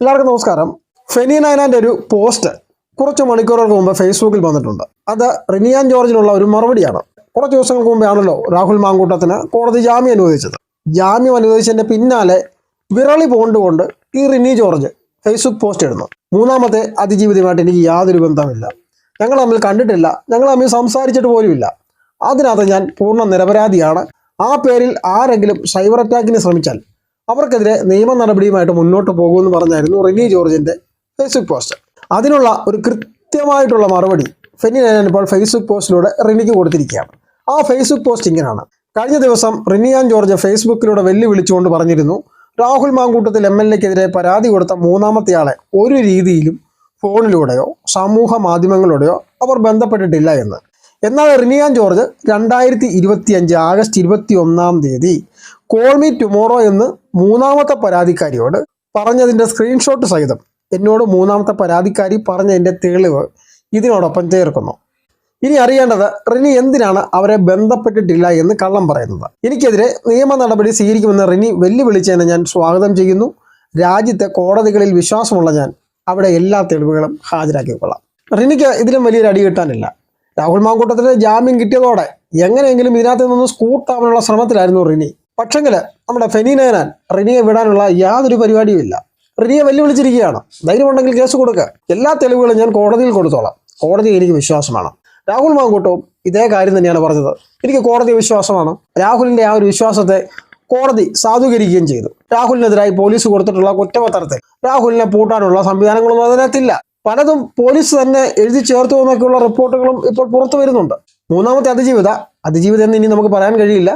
എല്ലാവർക്കും നമസ്കാരം. ഫെനി നയനാന്റെ ഒരു പോസ്റ്റ് കുറച്ച് മണിക്കൂറുകൾക്ക് മുമ്പ് ഫേസ്ബുക്കിൽ വന്നിട്ടുണ്ട്. അത് റിനിയാൻ ജോർജിനുള്ള ഒരു മറുപടിയാണ്. കുറച്ച് ദിവസങ്ങൾക്ക് മുമ്പേ ആണല്ലോ രാഹുൽ മാങ്കൂട്ടത്തിന് കോടതി ജാമ്യം അനുവദിച്ചത്. ജാമ്യം അനുവദിച്ചതിന്റെ പിന്നാലെ വിരളി പോണ്ടുകൊണ്ട് ഈ റിനി ജോർജ് ഫേസ്ബുക്ക് പോസ്റ്റ് ഇടുന്നു. മൂന്നാമത്തെ അതിജീവിതമായിട്ട് എനിക്ക് യാതൊരു ബന്ധമില്ല ഞങ്ങൾ തമ്മിൽ കണ്ടിട്ടില്ല. ഞങ്ങൾ തമ്മിൽ സംസാരിച്ചിട്ട് പോലുമില്ല. അതിനകത്ത് ഞാൻ പൂർണ നിരപരാധിയാണ്. ആ പേരിൽ ആരെങ്കിലും സൈബർ അറ്റാക്കിന് ശ്രമിച്ചാൽ അവർക്കെതിരെ നിയമ നടപടിയുമായിട്ട് മുന്നോട്ട് പോകുമെന്ന് പറഞ്ഞായിരുന്നു റിനി ജോർജിന്റെ ഫേസ്ബുക്ക് പോസ്റ്റ്. അതിനുള്ള ഒരു കൃത്യമായിട്ടുള്ള മറുപടി ഫെനി നയനാൻ ഇപ്പോൾ ഫേസ്ബുക്ക് പോസ്റ്റിലൂടെ റിനിക്ക് കൊടുത്തിരിക്കുകയാണ്. ആ ഫേസ്ബുക്ക് പോസ്റ്റ് ഇങ്ങനെയാണ്. കഴിഞ്ഞ ദിവസം റിനിയാൻ ജോർജ് ഫേസ്ബുക്കിലൂടെ വെല്ലുവിളിച്ചുകൊണ്ട് പറഞ്ഞിരുന്നു രാഹുൽ മാങ്കൂട്ടത്തിൽ എം എൽ എക്കെതിരെ പരാതി കൊടുത്ത മൂന്നാമത്തെ ആളെ ഒരു രീതിയിലും ഫോണിലൂടെയോ സമൂഹ മാധ്യമങ്ങളിലൂടെയോ അവർ ബന്ധപ്പെട്ടിട്ടില്ല എന്ന്. എന്നാൽ റിനിയാൻ ജോർജ് രണ്ടായിരത്തി ഇരുപത്തി അഞ്ച് ആഗസ്റ്റ് ഇരുപത്തി ഒന്നാം തീയതി കോൾ മീ ടുമോറോ എന്ന് മൂന്നാമത്തെ പരാതിക്കാരിയോട് പറഞ്ഞതിന്റെ സ്ക്രീൻഷോട്ട് സഹിതം. എന്നോട് മൂന്നാമത്തെ പരാതിക്കാരി പറഞ്ഞതിന്റെ തെളിവ് ഇതിനോടൊപ്പം ചേർക്കുന്നു. ഇനി അറിയേണ്ടത് റിനി എന്തിനാണ് അവരെ ബന്ധപ്പെട്ടിട്ടില്ല എന്ന് കള്ളം പറയുന്നത്? എനിക്കെതിരെ നിയമ നടപടി സ്വീകരിക്കുമെന്ന് റിനി വെല്ലുവിളിച്ചതിനെ ഞാൻ സ്വാഗതം ചെയ്യുന്നു. രാജ്യത്തെ കോടതികളിൽ വിശ്വാസമുള്ള ഞാൻ അവിടെ എല്ലാ തെളിവുകളും ഹാജരാക്കിക്കൊള്ളാം. റിനിക്ക് ഇതിലും വലിയൊരു അടി കിട്ടാനില്ല. രാഹുൽ മാങ്കൂട്ടത്തിന് ജാമ്യം കിട്ടിയതോടെ എങ്ങനെയെങ്കിലും ഇതിനകത്ത് നിന്ന് സ്കൂട്ടാവാനുള്ള ശ്രമത്തിലായിരുന്നു റിനി. പക്ഷെങ്കിൽ നമ്മുടെ ഫെനി നയനാൻ റിനിയെ വിടാനുള്ള യാതൊരു പരിപാടിയും ഇല്ല. റിനിയെ വെല്ലുവിളിച്ചിരിക്കുകയാണ്. ധൈര്യമുണ്ടെങ്കിൽ കേസ് കൊടുക്കുക എല്ലാ തെളിവുകളും ഞാൻ കോടതിയിൽ കൊടുത്തോളാം. കോടതി എനിക്ക് വിശ്വാസമാണ്. രാഹുൽ മാങ്കൂട്ടവും ഇതേ കാര്യം തന്നെയാണ് പറഞ്ഞത്. എനിക്ക് കോടതി വിശ്വാസമാണ്. രാഹുലിന്റെ ആ ഒരു വിശ്വാസത്തെ കോടതി സാധൂകരിക്കുകയും ചെയ്തു. രാഹുലിനെതിരായി പോലീസ് കൊടുത്തിട്ടുള്ള കുറ്റപത്രത്തിൽ രാഹുലിനെ പൂട്ടാനുള്ള സംവിധാനങ്ങളൊന്നും അതിനകത്തില്ല. പലതും പോലീസ് തന്നെ എഴുതി ചേർത്തു എന്നൊക്കെയുള്ള റിപ്പോർട്ടുകളും ഇപ്പോൾ പുറത്തു വരുന്നുണ്ട്. മൂന്നാമത്തെ അതിജീവിത അതിജീവിത എന്ന് ഇനി നമുക്ക് പറയാൻ കഴിയില്ല.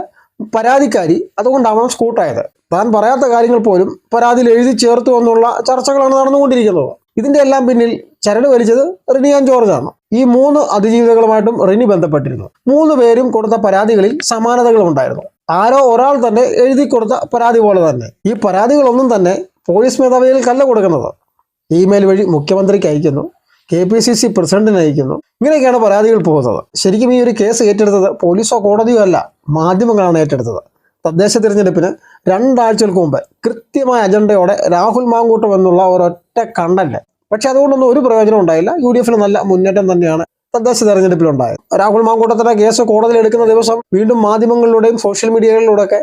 പരാതിക്കാരി അതുകൊണ്ടാവണം സ്കൂട്ടായത്. താൻ പറയാത്ത കാര്യങ്ങൾ പോലും പരാതിയിൽ എഴുതി ചേർത്തു എന്നുള്ള ചർച്ചകളാണ് നടന്നുകൊണ്ടിരിക്കുന്നത്. ഇതിന്റെ എല്ലാം പിന്നിൽ ചരട് വലിച്ചത് റിനിയാൻ ജോർജ് ആണ്. ഈ മൂന്ന് അതിജീവിതകളുമായിട്ടും റിനി ബന്ധപ്പെട്ടിരുന്നു. മൂന്ന് പേരും കൊടുത്ത പരാതികളിൽ സമാനതകൾ ഉണ്ടായിരുന്നു. ആരോ ഒരാൾ തന്നെ എഴുതി കൊടുത്ത പരാതി പോലെ തന്നെ. ഈ പരാതികളൊന്നും തന്നെ പോലീസ് മേധാവിയിൽ കല്ല കൊടുക്കുന്നത്. ഇമെയിൽ വഴി മുഖ്യമന്ത്രിക്ക് അയക്കുന്നു കെ പി സി സി പ്രസിഡന്റിന് അയക്കുന്നു ഇങ്ങനെയൊക്കെയാണ് പരാതികൾ പോകുന്നത്. ശരിക്കും ഈ ഒരു കേസ് ഏറ്റെടുത്തത് പോലീസോ കോടതിയോ അല്ല മാധ്യമങ്ങളാണ് ഏറ്റെടുത്തത്. തദ്ദേശ തിരഞ്ഞെടുപ്പിന് രണ്ടാഴ്ചകൾക്ക് മുമ്പ് കൃത്യമായ അജണ്ടയോടെ രാഹുൽ മാങ്കൂട്ടം എന്നുള്ള ഒരൊറ്റ കണ്ടന്റ് പക്ഷെ അതുകൊണ്ടൊന്നും ഒരു പ്രയോജനം ഉണ്ടായില്ല. യു ഡി എഫിന് നല്ല മുന്നേറ്റം തന്നെയാണ് തദ്ദേശ തെരഞ്ഞെടുപ്പിലുണ്ടായത്. രാഹുൽ മാങ്കൂട്ടത്തിന്റെ കേസ് കോടതിയിൽ എടുക്കുന്ന ദിവസം വീണ്ടും മാധ്യമങ്ങളിലൂടെയും സോഷ്യൽ മീഡിയകളിലൂടെയൊക്കെ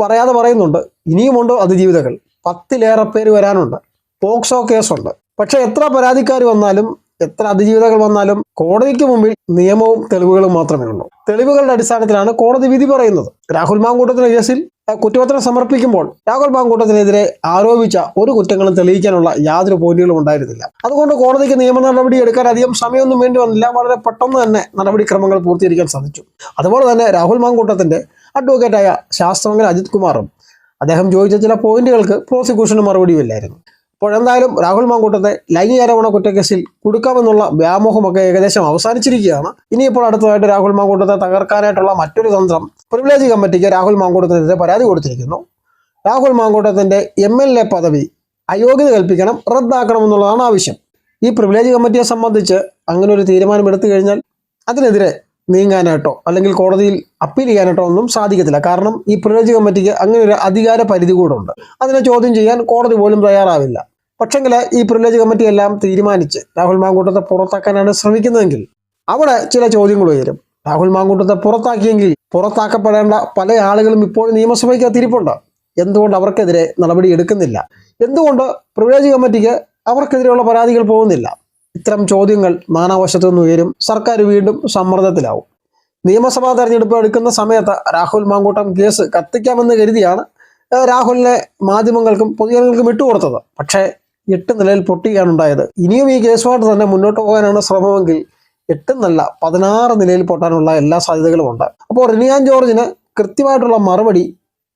പറയാതെ പറയുന്നുണ്ട്. ഇനിയുമുണ്ട് അതിജീവിതകൾ പത്തിലേറെ പേര് വരാനുണ്ട്. പോക്സോ കേസുണ്ട്. പക്ഷെ എത്ര പരാതിക്കാർ വന്നാലും എത്ര അതിജീവിതകൾ വന്നാലും കോടതിക്ക് മുമ്പിൽ നിയമവും തെളിവുകളും മാത്രമേ ഉള്ളൂ. തെളിവുകളുടെ അടിസ്ഥാനത്തിലാണ് കോടതി വിധി പറയുന്നത്. രാഹുൽ മാങ്കൂട്ടത്തിന് കേസിൽ കുറ്റപത്രം സമർപ്പിക്കുമ്പോൾ രാഹുൽ മാങ്കൂട്ടത്തിനെതിരെ ആരോപിച്ച ഒരു കുറ്റങ്ങളും തെളിയിക്കാനുള്ള യാതൊരു പോയിന്റുകളും ഉണ്ടായിരുന്നില്ല. അതുകൊണ്ട് കോടതിക്ക് നിയമ നടപടി എടുക്കാൻ അധികം സമയമൊന്നും വേണ്ടി വന്നില്ല. വളരെ പെട്ടെന്ന് തന്നെ നടപടിക്രമങ്ങൾ പൂർത്തീകരിക്കാൻ സാധിച്ചു. അതുപോലെ തന്നെ രാഹുൽ മാങ്കൂട്ടത്തിന്റെ അഡ്വക്കേറ്റായ ശാസ്ത്രമംഗൽ അജിത് കുമാറും അദ്ദേഹം ചോദിച്ച ചില പോയിന്റുകൾക്ക് പ്രോസിക്യൂഷന് മറുപടിയുമില്ലായിരുന്നു. അപ്പോഴെന്തായാലും രാഹുൽ മാങ്കൂട്ടത്തെ ലൈംഗികാരോപണ കുറ്റക്കേസിൽ കൊടുക്കാമെന്നുള്ള വ്യാമോഹമൊക്കെ ഏകദേശം അവസാനിച്ചിരിക്കുകയാണ്. ഇനിയിപ്പോൾ അടുത്തതായിട്ട് രാഹുൽ മാങ്കൂട്ടത്തെ തകർക്കാനായിട്ടുള്ള മറ്റൊരു തന്ത്രം പ്രിവിലേജ് കമ്മിറ്റിക്ക് രാഹുൽ മാങ്കൂട്ടത്തിനെതിരെ പരാതി കൊടുത്തിരിക്കുന്നു. രാഹുൽ മാങ്കൂട്ടത്തിന്റെ എം എൽ എ പദവി അയോഗ്യത കൽപ്പിക്കണം റദ്ദാക്കണം എന്നുള്ളതാണ് ആവശ്യം. ഈ പ്രിവിലേജ് കമ്മിറ്റിയെ സംബന്ധിച്ച് അങ്ങനെ ഒരു തീരുമാനം എടുത്തു കഴിഞ്ഞാൽ അതിനെതിരെ നീങ്ങാനായിട്ടോ അല്ലെങ്കിൽ കോടതിയിൽ അപ്പീൽ ചെയ്യാനായിട്ടോ ഒന്നും സാധിക്കത്തില്ല. കാരണം ഈ പ്രിവിലേജ് കമ്മിറ്റിക്ക് അങ്ങനെ ഒരു അധികാര പരിധി കൂടെ ഉണ്ട് അതിനെ ചോദ്യം ചെയ്യാൻ കോടതി പോലും തയ്യാറാവില്ല. പക്ഷെങ്കിൽ ഈ പ്രിവിലേജ് കമ്മിറ്റി എല്ലാം തീരുമാനിച്ച് രാഹുൽ മാങ്കൂട്ടത്തെ പുറത്താക്കാനാണ് ശ്രമിക്കുന്നതെങ്കിൽ അവിടെ ചില ചോദ്യങ്ങൾ ഉയരും. രാഹുൽ മാങ്കൂട്ടത്തെ പുറത്താക്കിയെങ്കിൽ പുറത്താക്കപ്പെടേണ്ട പല ആളുകളും ഇപ്പോൾ നിയമസഭയ്ക്ക് തിരിപ്പുണ്ട് എന്തുകൊണ്ട് അവർക്കെതിരെ നടപടി എടുക്കുന്നില്ല? എന്തുകൊണ്ട് പ്രിവിലേജ് കമ്മിറ്റിക്ക് അവർക്കെതിരെയുള്ള പരാതികൾ പോകുന്നില്ല? ഇത്തരം ചോദ്യങ്ങൾ നാനാവശത്തു നിന്ന് ഉയരും. സർക്കാർ വീണ്ടും സമ്മർദ്ദത്തിലാവും. നിയമസഭാ തെരഞ്ഞെടുപ്പ് എടുക്കുന്ന സമയത്ത് രാഹുൽ മാങ്കൂട്ടം കേസ് കത്തിക്കാമെന്ന് കരുതിയാണ് രാഹുലിനെ മാധ്യമങ്ങൾക്കും പൊതുജനങ്ങൾക്കും ഇട്ടുകൊടുത്തത്. പക്ഷേ എട്ട് നിലയിൽ പൊട്ടുകയാണ് ഉണ്ടായത്. ഇനിയും ഈ കേസുമായിട്ട് തന്നെ മുന്നോട്ട് പോകാനാണ് ശ്രമമെങ്കിൽ എട്ടെന്നല്ല പതിനാറ് നിലയിൽ പൊട്ടാനുള്ള എല്ലാ സാധ്യതകളും ഉണ്ട്. അപ്പോൾ റിനിയാൻ ജോർജിന് കൃത്യമായിട്ടുള്ള മറുപടി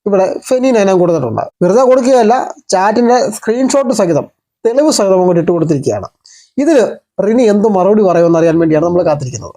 ഇവിടെ ഫെനി നയനം കൊടുത്തിട്ടുണ്ട്. വെറുതെ കൊടുക്കുകയല്ല ചാറ്റിന്റെ സ്ക്രീൻഷോട്ട് സഹിതം തെളിവ് സഹിതം അങ്ങോട്ട് ഇട്ട് കൊടുത്തിരിക്കുകയാണ് ഇതിന് റിനി എന്ത് മറുപടി പറയുമെന്ന് അറിയാൻ വേണ്ടിയാണ് നമ്മൾ കാത്തിരിക്കുന്നത്.